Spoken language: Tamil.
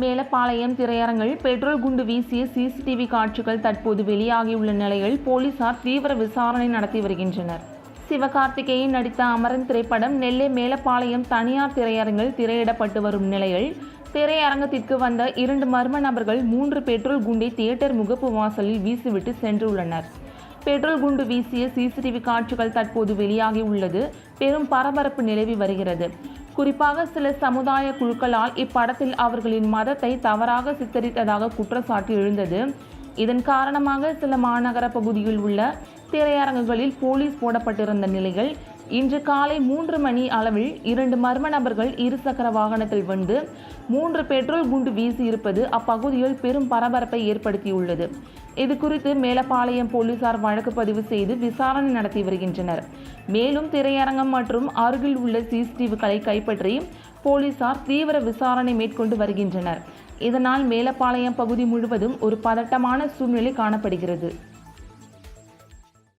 மேலப்பாளையம் திரையரங்கில் பெட்ரோல் குண்டு வீசிய சிசிடிவி காட்சிகள் தற்போது வெளியாகியுள்ள நிலையில் போலீசார் தீவிர விசாரணை நடத்தி வருகின்றனர். சிவகார்த்திகேயன் நடித்த அமரன் திரைப்படம் நெல்லை மேலப்பாளையம் தனியார் திரையரங்கில் திரையிடப்பட்டு வரும் நிலையில் திரையரங்கத்திற்கு வந்த இரண்டு மர்ம நபர்கள் மூன்று பெட்ரோல் குண்டை தியேட்டர் முகப்பு வாசலில் வீசிவிட்டு சென்றுள்ளனர். பெட்ரோல் குண்டு வீசிய சிசிடிவி காட்சிகள் தற்போது வெளியாகி உள்ளது பெரும் பரபரப்பு நிலவி வருகிறது. குறிப்பாக சில சமுதாய குழுக்களால் இப்படத்தில் அவர்களின் மதத்தை தவறாக சித்தரித்ததாக குற்றச்சாட்டு எழுந்தது. இதன் காரணமாக சில மாநகர பகுதியில் உள்ள திரையரங்குகளில் போலீஸ் போடப்பட்டிருந்த நிலையில் இன்று காலை மூன்று மணி அளவில் இரண்டு மர்ம நபர்கள் இருசக்கர வாகனத்தில் வந்து மூன்று பெட்ரோல் குண்டு வீசி இருப்பது அப்பகுதியில் பெரும் பரபரப்பை ஏற்படுத்தியுள்ளது. இது குறித்து மேலப்பாளையம் போலீசார் வழக்கு பதிவு செய்து விசாரணை நடத்தி வருகின்றனர். மேலும் திரையரங்கம் மற்றும் அருகில் உள்ள சிசிடிவிகளை கைப்பற்றி போலீசார் தீவிர விசாரணை மேற்கொண்டு வருகின்றனர். இதனால் மேலப்பாளையம் பகுதி முழுவதும் ஒரு பதட்டமான சூழ்நிலை காணப்படுகிறது.